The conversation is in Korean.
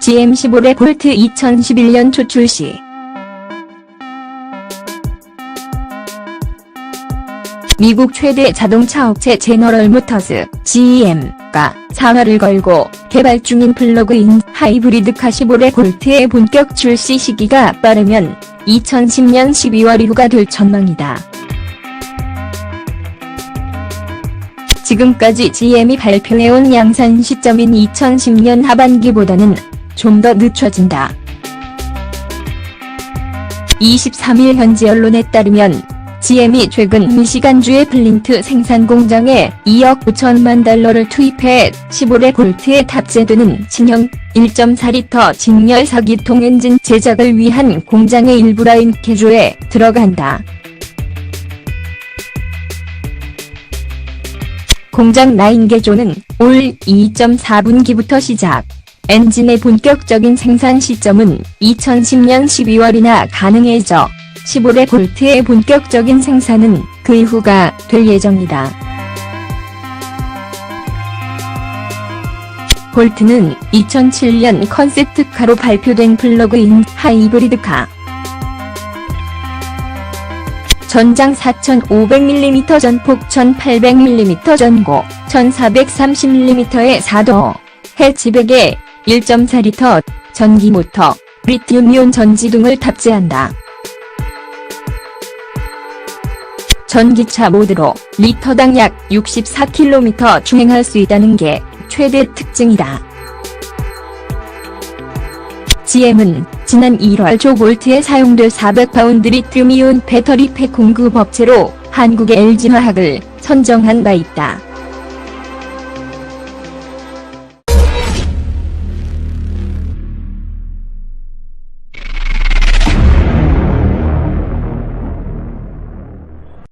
GM15 볼트 2011년 초 출시. 미국 최대 자동차 업체 제너럴 모터스 GM가 사활을 걸고 개발 중인 플러그인 하이브리드 카 15의 볼트의 본격 출시 시기가 빠르면 2010년 12월 이후가 될 전망이다. 지금까지 GM이 발표해온 양산 시점인 2010년 하반기보다는 좀 더 늦춰진다. 23일 현지 언론에 따르면 GM이 최근 미시간주의 플린트 생산 공장에 2억 5천만 달러를 투입해 15레 볼트에 탑재되는 신형 1.4리터 직렬 사기통 엔진 제작을 위한 공장의 일부 라인 개조에 들어간다. 공장 라인 개조는 올 2.4분기부터 시작. 엔진의 본격적인 생산 시점은 2010년 12월이나 가능해져 15레 볼트의 본격적인 생산은 그 이후가 될 예정이다. 볼트는 2007년 컨셉트카로 발표된 플러그인 하이브리드카. 전장 4500mm 전폭 1800mm 전고 1430mm의 4도 해치백에 1.4리터 전기 모터 리튬이온 전지등을 탑재한다. 전기차 모드로 리터당 약 64km 주행할 수 있다는 게 최대 특징이다. GM은 지난 1월 조 볼트에 사용될 400파운드 리튬이온 배터리 팩 공급 업체로 한국의 LG화학을 선정한 바 있다.